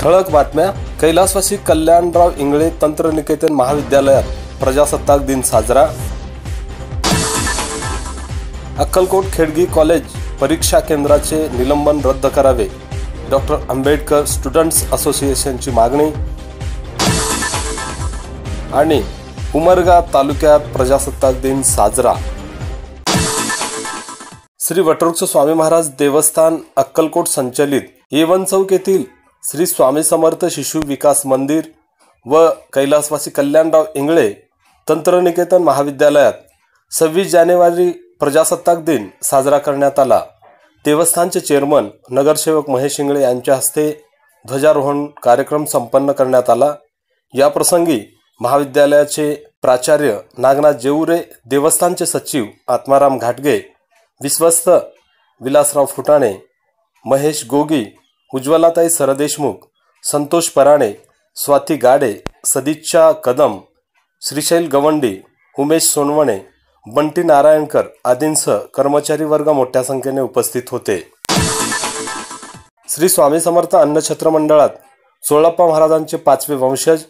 ठळक बातम्या. कैलासवासी कल्याणराव इंगळे तंत्रनिकेतन महाविद्यालयात प्रजासत्ताक दिन साजरा. अक्कलकोट खेडगी कॉलेज परीक्षा केंद्राचे निलंबन रद्द करावे. डॉक्टर आंबेडकर स्टुडंट्स असोसिएशनची मागणी. आणि उमरगा तालुक्यात प्रजासत्ताक दिन साजरा. श्री वटवृक्ष स्वामी महाराज देवस्थान अक्कलकोट संचलित. येवन चौक येथील श्री स्वामी समर्थ शिशु विकास मंदिर व कैलासवासी कल्याणराव इंगळे तंत्रनिकेतन महाविद्यालयात सव्वीस जानेवारी प्रजासत्ताक दिन साजरा करण्यात आला. देवस्थानचे चेअरमन नगरसेवक महेश इंगळे यांच्या हस्ते ध्वजारोहण कार्यक्रम संपन्न करण्यात आला. याप्रसंगी महाविद्यालयाचे प्राचार्य नागनाथ जेऊरे देवस्थानचे सचिव आत्माराम घाटगे विश्वस्त विलासराव फुटाणे महेश गोगी उज्ज्वलाताई सरदेशमुख संतोष पराणे स्वाती गाडे सदिच्छा कदम श्रीशैल गवंडी उमेश सोनवणे बंटी नारायणकर आदींसह कर्मचारी वर्ग मोठ्या संख्येने उपस्थित होते. श्री स्वामी समर्थ अन्नछत्र मंडळात सोळप्पा महाराजांचे पाचवे वंशज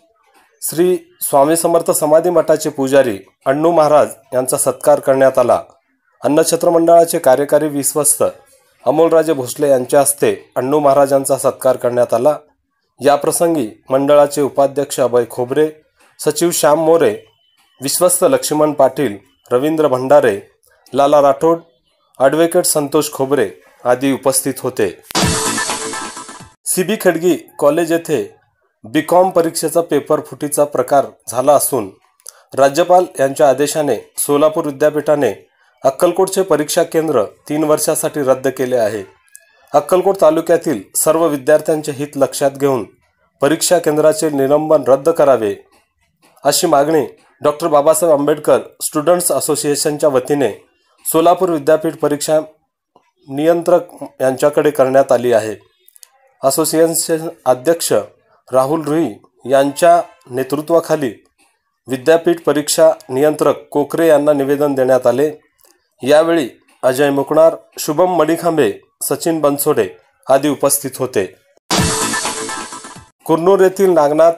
श्री स्वामी समर्थ समाधी मठाचे पुजारी अण्णू महाराज यांचा सत्कार करण्यात आला. अन्नछत्र मंडळाचे कार्यकारी विश्वस्त अमोलराजे भोसले यांच्या हस्ते अण्णू महाराजांचा सत्कार करण्यात आला. याप्रसंगी मंडळाचे उपाध्यक्ष अभय खोबरे सचिव श्याम मोरे विश्वस्त लक्ष्मण पाटील रवींद्र भंडारे लाला राठोड ॲडव्होकेट संतोष खोबरे आदी उपस्थित होते. सीबी खडगी कॉलेज येथे बी कॉम परीक्षेचा पेपर फुटीचा प्रकार झाला असून राज्यपाल यांच्या आदेशाने सोलापूर विद्यापीठाने अक्कलकोटचे परीक्षा केंद्र तीन वर्षासाठी रद्द केले आहे. अक्कलकोट तालुक्यातील सर्व विद्यार्थ्यांचे हित लक्षात घेऊन परीक्षा केंद्राचे निलंबन रद्द करावे अशी मागणी डॉक्टर बाबासाहेब आंबेडकर स्टुडंट्स असोसिएशनच्या वतीने सोलापूर विद्यापीठ परीक्षा नियंत्रक यांच्याकडे करण्यात आली आहे. असोसिएशन अध्यक्ष राहुल रुई यांच्या नेतृत्वाखाली विद्यापीठ परीक्षा नियंत्रक कोकरे यांना निवेदन देण्यात आले. यावेळी अजय मुकणार शुभम मडिखांबे सचिन बनसोडे आदी उपस्थित होते. कुर्नूर येथील नागनाथ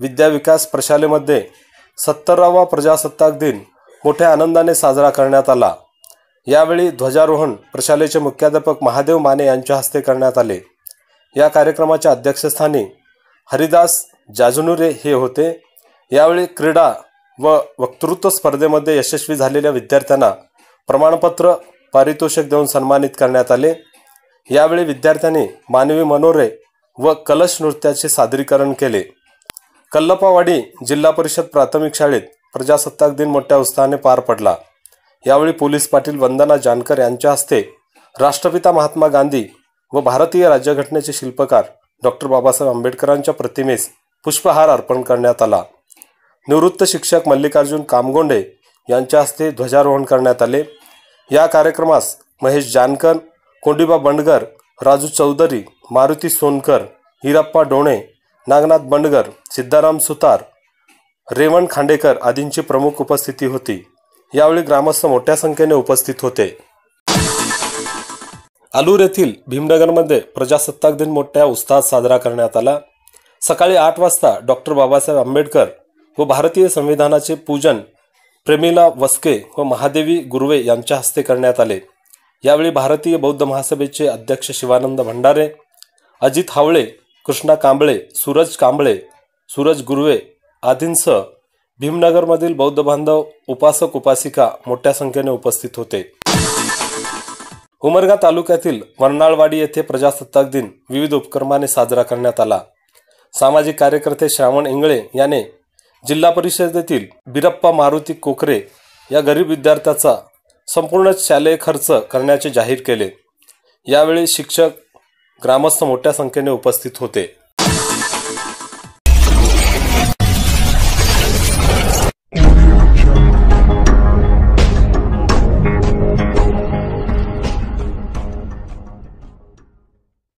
विद्याविकास प्रशालेमध्ये सत्तरावा प्रजासत्ताक दिन मोठ्या आनंदाने साजरा करण्यात आला. यावेळी ध्वजारोहण प्रशालेचे मुख्याध्यापक महादेव माने यांच्या हस्ते करण्यात आले. या कार्यक्रमाच्या अध्यक्षस्थानी हरिदास जाजुनुरे हे होते. यावेळी क्रीडा व वक्तृत्व स्पर्धेमध्ये यशस्वी झालेल्या विद्यार्थ्यांना प्रमाणपत्र पारितोषिक देऊन सन्मानित करण्यात आले. यावेळी विद्यार्थ्यांनी मानवी मनोरे व कलश नृत्याचे सादरीकरण केले. कल्लपावाडी जिल्हा परिषद प्राथमिक शाळेत प्रजासत्ताक दिन मोठ्या उत्साहाने पार पडला. यावेळी पोलीस पाटील वंदना जानकर यांच्या हस्ते राष्ट्रपिता महात्मा गांधी व भारतीय राज्यघटनेचे शिल्पकार डॉक्टर बाबासाहेब आंबेडकरांच्या प्रतिमेस पुष्पहार अर्पण करण्यात आला. निवृत्त शिक्षक मल्लिकार्जुन कामगोंडे यांच्या हस्ते ध्वजारोहण करण्यात आले. या कार्यक्रमास महेश जानकर कोंडिबा बंडगर राजू चौधरी मारुती सोनकर हिरप्पा डोणे नागनाथ बंडगर सिद्धाराम सुतार रेवण खांडेकर आदींची प्रमुख उपस्थिती होती. यावेळी ग्रामस्थ मोठ्या संख्येने उपस्थित होते. आलूर येथील भीमनगरमध्ये प्रजासत्ताक दिन मोठ्या उत्साहात साजरा करण्यात आला. सकाळी आठ वाजता डॉक्टर बाबासाहेब आंबेडकर व भारतीय संविधानाचे पूजन प्रेमिला वस्के व महादेवी गुरवे यांच्या हस्ते करण्यात आले. यावेळी भारतीय बौद्ध महासभेचे अध्यक्ष शिवानंद भंडारे अजित हावळे कृष्णा कांबळे सूरज कांबळे सूरज गुर्वे आदींसह भीमनगरमधील बौद्ध बांधव उपासक उपासिका मोठ्या संख्येने उपस्थित होते. उमरगा तालुक्यातील वर्नाळवाडी येथे प्रजासत्ताक दिन विविध उपक्रमाने साजरा करण्यात आला. सामाजिक कार्यकर्ते श्रावण इंगळे याने जिल्हा परिषदेतील बिरप्पा मारुती कोकरे या गरीब विद्यार्थ्याचा संपूर्ण शालेय खर्च करण्याचे जाहीर केले. यावेळी शिक्षक ग्रामस्थ मोठ्या संख्येने उपस्थित होते.